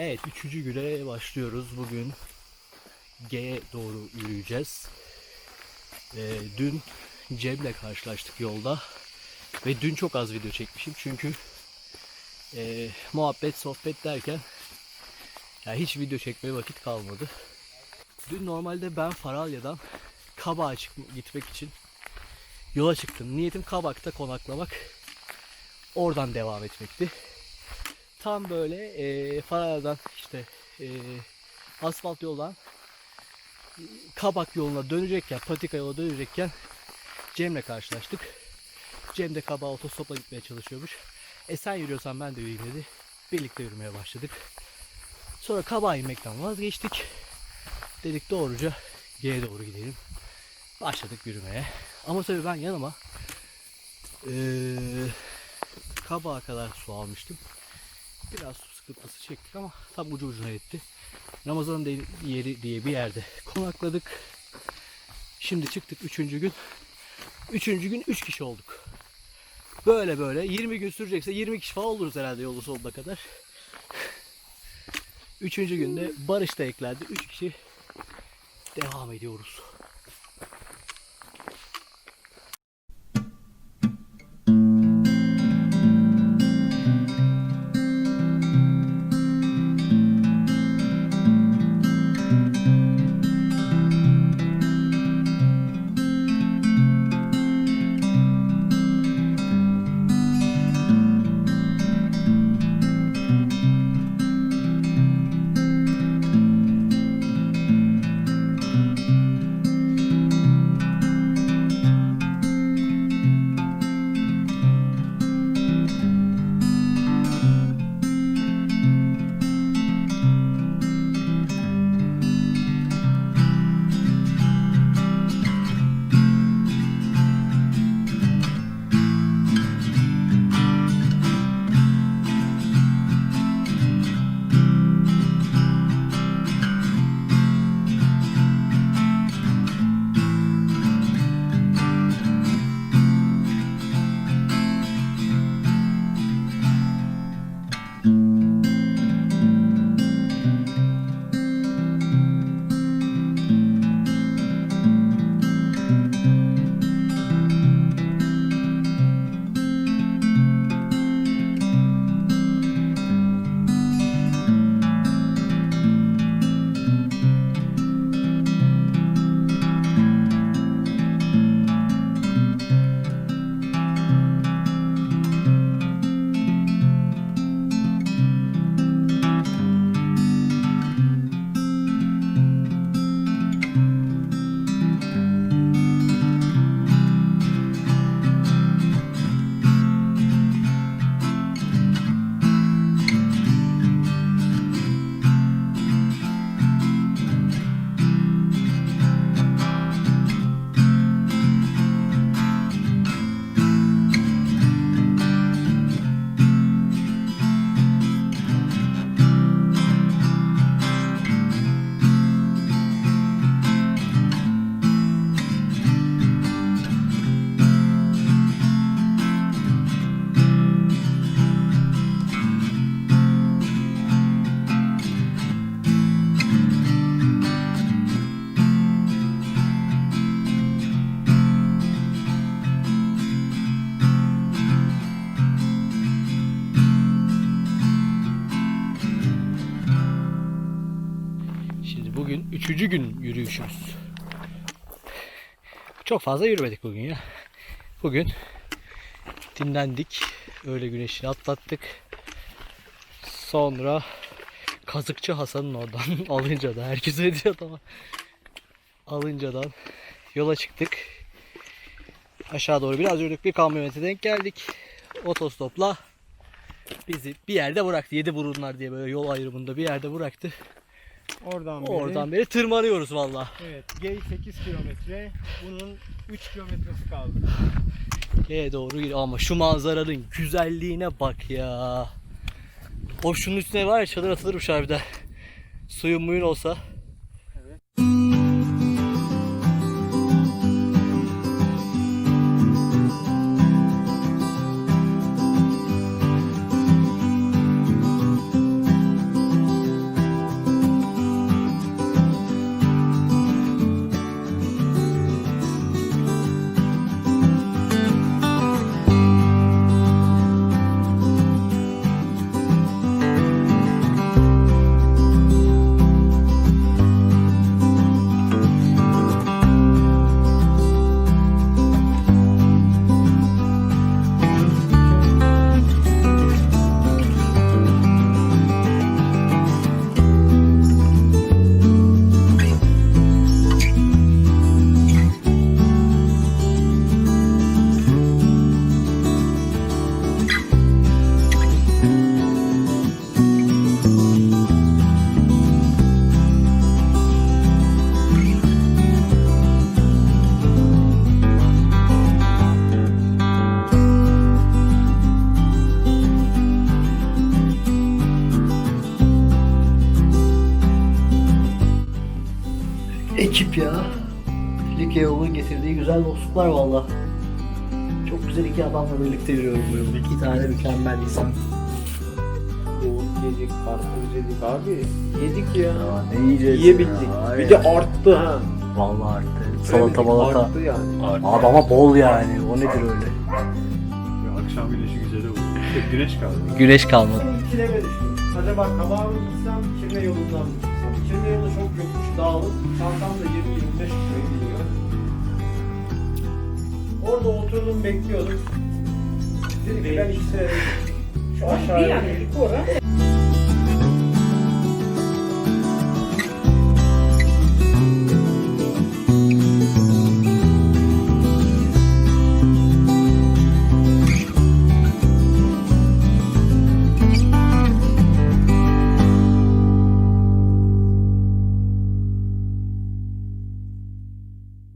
Evet, üçüncü güne başlıyoruz. Bugün G'ye doğru yürüyeceğiz. Ee, dün Cem'le karşılaştık yolda. Ve dün çok az video çekmişim çünkü e, muhabbet, sohbet derken ya hiç video çekmeye vakit kalmadı. Dün normalde ben Faralya'dan Kabak'a gitmek için yola çıktım. Niyetim Kabak'ta konaklamak. Oradan devam etmekti. Tam böyle e, Faralya'dan işte e, asfalt yoldan Kabak yoluna dönecekken, patika yola dönecekken Cem'le karşılaştık. Cem de Kabak'a otostopla gitmeye çalışıyormuş. E sen yürüyorsan ben de yürüyeyim dedi. Birlikte yürümeye başladık. Sonra Kabak'a inmekten vazgeçtik. Dedik doğruca G'ye doğru gidelim. Başladık yürümeye. Ama tabii ben yanıma eee Kabak'a kadar su almıştım. Biraz su sıkıntısı çektik ama tam ucu ucuna yetti. Ramazan'ın de- yeri diye bir yerde konakladık. Şimdi çıktık üçüncü gün. Üçüncü gün üç kişi olduk. Böyle böyle 20 gün sürecekse 20 kişi falan oluruz herhalde yolun sonuna kadar. Üçüncü günde Barış da eklendi. Üç kişi devam ediyoruz. Üçüncü gün yürüyüşümüz. Çok fazla yürümedik bugün ya. Bugün dinlendik. Öğle güneşini atlattık. Sonra Kazıkçı Hasan'ın oradan alınca da herkes ediyor ama alıncadan yola çıktık. Aşağı doğru biraz yürüdük. Bir kamyonete denk geldik. Otostopla bizi bir yerde bıraktı. Yedi burunlar diye böyle yol ayrımında bir yerde bıraktı. Oradan beri. Oradan beri tırmanıyoruz valla. Evet. Gate 8 kilometre. Bunun 3 kilometresi kaldı. Şeye doğru gidiyor ama şu manzaranın güzelliğine bak ya. O şunun üstüne var ya çadır atılırmış harbiden. Suyun muyun olsa. Ya. Likya yolun getirdiği güzel dostluklar valla. Çok güzel iki adamla birlikte yürüyorum bu yolda. İki tane mükemmel insan. Yoğurt yedik, karpuz yedik abi. Yedik ya. Ya ne yiyeceğiz Yiyebildik. ya? Bir de arttı ha. Vallahi arttı. Salata Söyledik, malata. Arttı yani. Abi ama bol yani. O nedir öyle? Ya akşam güneşi güzel oldu. Güneş kaldı. Güneş kalmadı. İkileme düştüm. Acaba kabağa mı gitsem, kirme yolundan mı Kirme yolu çok yokuş, dağılık. Çantam da 20-25 kilo gidiyor. Orada oturdum bekliyordum. Dedim ki ben gideyim. Şu aşağıya bir oraya.